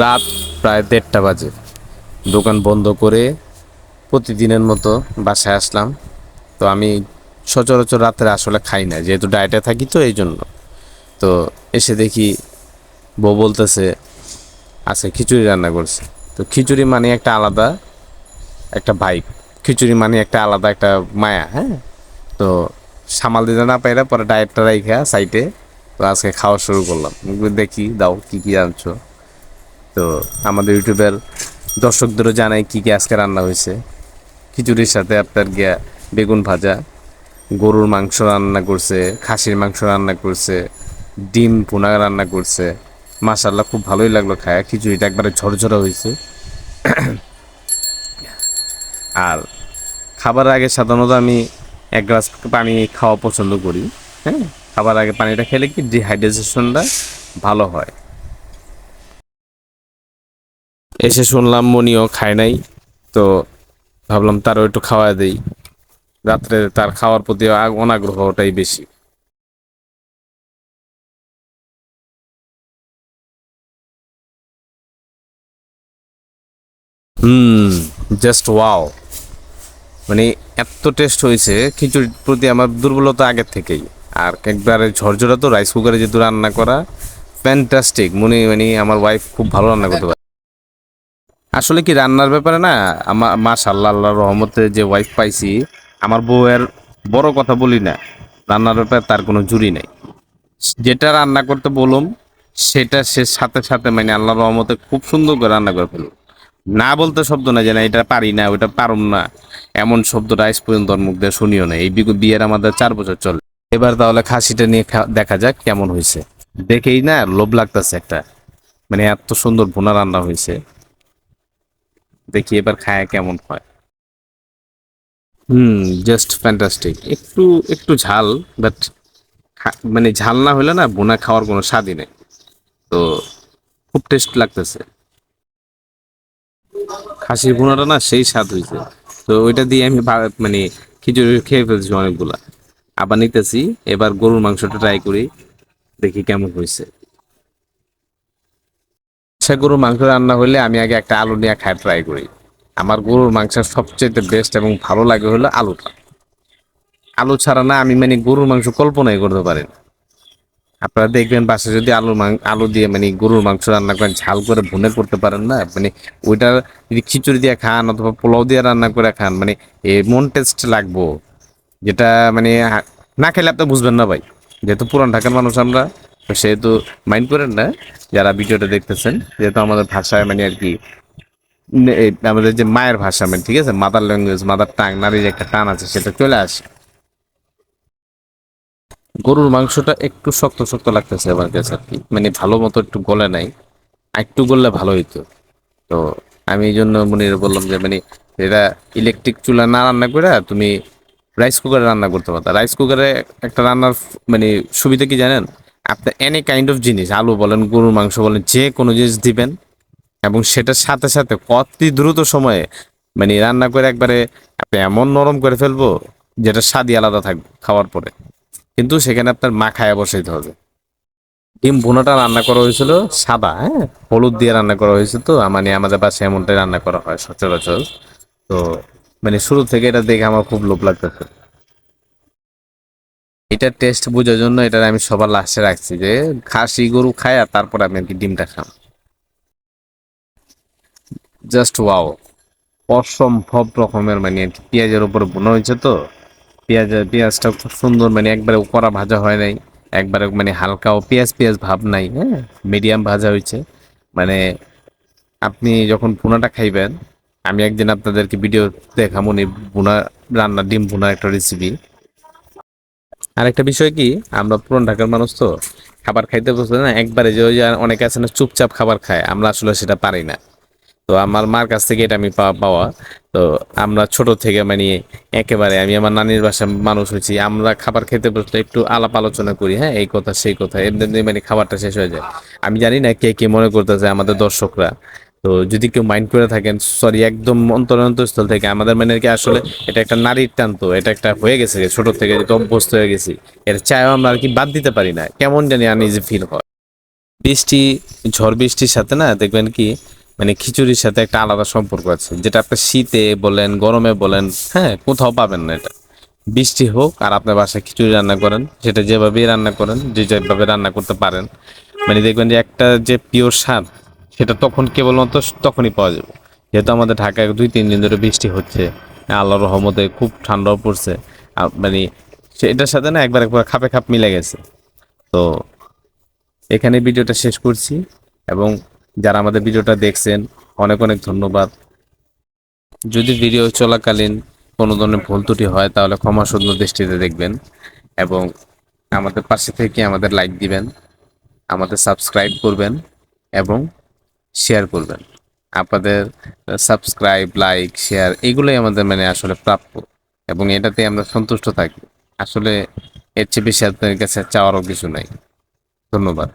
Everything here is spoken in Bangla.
রাত প্রায় দেড়টা বাজে। দোকান বন্ধ করে প্রতিদিনের মতো বাসায় আসলাম। তো আমি সচরাচর রাত্রে আসলে খাই না, যেহেতু ডায়েটে থাকি তো এই জন্য। তো এসে দেখি বউ বলতেছে আচ্ছা খিচুড়ি রান্না করছে। তো খিচুড়ি মানে একটা আলাদা একটা বাইক খিচুড়ি মানে একটা আলাদা একটা মায়া হ্যাঁ? তো সামাল দিতে না পাইরা পরে ডায়েটটা রাইখা সাইডে তো আজকে খাওয়া শুরু করলাম। দেখি দাও কি কি আনছো। তো আমাদের ইউটিউবের দর্শকদেরও জানাই কি কি আজকে রান্না হয়েছে। খিচুড়ির সাথে আপনার গিয়া বেগুন ভাজা, গরুর মাংস রান্না করছে, খাসির মাংস রান্না করছে, ডিম পোনা রান্না করছে। মাশাল্লাহ খুব ভালোই লাগল খায়। খিচুড়িটা একবারে ঝরঝরা হয়েছে। আর খাবার আগে সাধারণত আমি এক গ্লাস পানি খাওয়া পছন্দ করি হ্যাঁ? খাবার আগে পানিটা খেলে কি ডিহাইড্রেশনটা ভালো হয়। এসে শুনলাম মনিও খায় নাই, তো ভাবলাম তারও একটু খাওয়া দেই। রাত্রে তার খাওয়ার প্রতি আগ- অনাগ্রহটাই বেশি। হুম জাস্ট ওয়াও মানে এত টেস্ট হয়েছে, খিচুড়ির প্রতি আমার দুর্বলতা আগের থেকেই। আর একবারে ঝরঝরা তো রাইস কুকারে যেহেতু রান্না করা ফ্যান্টাস্টিক মনে মানে আমার ওয়াইফ খুব ভালো রান্না করতে পারে। আসলে কি রান্নার ব্যাপারে না আমার মাশাল্লাহ আল্লাহ রহমতে যে ওয়াইফ পাইছি, আমার বউয়ের বড় কথা বলি না, রান্নার ব্যাপারে তার কোনো জুরি নাই। যেটা রান্না করতে বলুম, সেটা সে সাথে সাথে মানে আল্লাহর রহমতে খুব সুন্দর করে রান্না করে ফেলুন না বলতে শব্দ না যে না, এটা পারি না ওটা পারুম না, এমন শব্দটা আজ পর্যন্ত মুখ দিয়ে শুনিও না এই বিয়ের আমাদের চার বছর চলে। এবার তাহলে খাসিটা নিয়ে দেখা যাক কেমন হয়েছে দেখেই না, লোভ লাগতেছে একটা। মানে এত সুন্দর ভুনা রান্না হয়েছে দেখি এবার খায় কেমন হয়। হুম জাস্ট ফ্যান্টাস্টিক একটু একটু ঝাল বাট মানে ঝাল না হলে না বোনা খাওয়ার কোনো স্বাদই নেই। তো খুব টেস্ট লাগতেছে। খাসির বোনাটা না সেই স্বাদ হয়েছে তো ওইটা দিয়ে আমি মানে খিচুড়ি খেয়ে ফেলছি অনেকগুলা। আবার নিতেছি, এবার গরুর মাংসটা ট্রাই করি, দেখি কেমন হয়েছে সে গরুর মাংস রান্না হলে আমি আগে একটা আলু নিয়ে খায় ট্রাই করি। আমার গরুর মাংসের সবচেয়ে বেস্ট এবং ভালো লাগে হলো আলুটা। আলু ছাড়া না আমি মানে গরুর মাংস কল্পনাই করতে পারি না। আপনারা দেখবেন বাসা যদি আলু আলু দিয়ে মানে গরুর মাংস রান্না করেন, ঝাল করে ভুনে করতে পারেন না? মানে ওইটা যদি খিচুড়ি দিয়ে খান অথবা পোলাও দিয়ে রান্না করে খান মানে এমন টেস্ট লাগবো। যেটা মানে না খেলে আপনি বুঝবেন না ভাই। যেহেতু পুরান ঢাকার মানুষ আমরা তো সেহেতু মাইন্ড করেন না, যারা ভিডিওটা দেখতেছেন, যেহেতু আমাদের ভাষায় মানে আর কি আমাদের যে মায়ের ভাষা মানে ঠিক আছে? মাদার ল্যাঙ্গুয়েজ মাদার টাং নারীর একটা টান আছে, সেটা চলে আসে। গরুর মাংসটা একটু শক্ত শক্ত লাগতেছে আমার কাছে আর কি। মানে ভালো মতো একটু গলে নাই একটু গললে ভালো হইতো। তো আমি এই জন্য মনির বললাম যে মানে এটা ইলেকট্রিক চুলা না রান্না করে তুমি রাইস কুকারে রান্না করতে পারতা। রাইস কুকারে একটা রান্নার মানে সুবিধা কি জানেন? আপনি এনি কাইন্ড অফ জিনিস, আলু বলেন, গরুর মাংস বলেন, যে কোনো জিনিস দিবেন এবং সেটার সাথে সাথে অতি দ্রুত সময়ে মানে রান্না করে একবারে আপনি এমন নরম করে ফেলব যেটা স্বাদই আলাদা থাকবে খাওয়ার পরে। কিন্তু সেখানে আপনার মাখায়া বসাইতে হবে। ডিম ভুনাটা রান্না করা হয়েছিল সাদা হ্যাঁ? হলুদ দিয়ে রান্না করা হয়েছে তো মানে আমাদের বাসায় এমনটাই রান্না করা হয় সচরাচর। তো মানে শুরু থেকে এটা দেখে আমার খুব লোভ লাগতেছে। এটা টেস্ট বোঝার জন্য এটা আমি সবার লাস্টে রাখছি যে খাসি গরু খায় আর তারপর আমি আর কি ডিমটা খাম। জাস্ট ওয়াও অসম্ভব রকমের মানে পেঁয়াজের উপর বোনা হয়েছে তো। পেঁয়াজ, পেঁয়াজটা খুব সুন্দর মানে একবারে কড়া ভাজা হয় নাই, একবারে মানে হালকাও পেঁয়াজ পেঁয়াজ ভাব নাই হ্যাঁ মিডিয়াম ভাজা হয়েছে। মানে আপনি যখন ভুনাটা খাইবেন, আমি একদিন আপনাদেরকে ভিডিও দেখাবো নি ভুনা রান্না, ডিম ভুনা একটা রেসিপি আর একটা বিষয় কি, আমরা পুরান ঢাকার মানুষ তো, খাবার খাইতে বসতে না একবারে যে ওই অনেকে আছে না চুপচাপ খাবার খায়, আমরা আসলে সেটা পারি না। তো আমার মার কাছ থেকে এটা আমি পাওয়া পাওয়া। তো আমরা ছোট থেকে মানে একেবারে আমি আমার নানির বাসায় মানুষ হয়েছি, আমরা খাবার খেতে বসলে একটু আলাপ আলোচনা করি হ্যাঁ এই কথা, সেই কথা, এমনি এমনি মানে খাবারটা শেষ হয়ে যায়। আমি জানি না কে কে মনে করতেছে আমাদের দর্শকরা তো যদি কেউ মাইন্ড করে থাকেন সরি একদম অন্তর অন্তঃস্থল থেকে আমাদের মানে কি আসলে এটা একটা নারীর টান তো, এটা একটা হয়ে গেছে ছোট থেকে যেটা অভ্যস্ত হয়ে গেছি, এর চাইও আমরা আর কি বাদ দিতে পারি না, কেমন জানি আনইজি ফিল হয়। বৃষ্টি, ঝড় বৃষ্টির সাথে না দেখবেন কি মানে খিচুড়ির সাথে একটা আলাদা সম্পর্ক আছে, যেটা আপনি শীতে বলেন, গরমে বলেন হ্যাঁ কোথাও পাবেন না এটা। বৃষ্টি হোক আর আপনার বাসায় খিচুড়ি রান্না করেন, সেটা যেভাবেই রান্না করেন, যে যেভাবে রান্না করতে পারেন মানে দেখবেন যে একটা যে পিওর স্বাদ সেটা তখন কেবলমাত্র তখনই পাওয়া যাবে। যেহেতু আমাদের ঢাকায় দুই, তিন দিন ধরে বৃষ্টি হচ্ছে, আল্লাহর রহমতে খুব ঠান্ডাও পড়ছে মানে সেটার সাথে না একবার একবার খাপে খাপ মিলে গেছে। তো এখানে ভিডিওটা শেষ করছি, এবং যারা আমাদের ভিডিওটা দেখছেন, অনেক অনেক ধন্যবাদ। যদি ভিডিও চলাকালীন কোনো ধরনের ভুল ত্রুটি হয়, তাহলে ক্ষমা সুন্দর দৃষ্টিতে দেখবেন, এবং আমাদের পাশে থেকে আমাদের লাইক দিবেন, আমাদের সাবস্ক্রাইব করবেন, এবং শেয়ার করবেন। আপনাদের সাবস্ক্রাইব লাইক শেয়ার এগুলোই আমাদের মানে আসলে প্রাপ্য এবং এটাতে আমরা সন্তুষ্ট থাকি। আসলে এর চেয়ে বেশি আপনাদের কাছে চাওয়ারও কিছু নাই। ধন্যবাদ।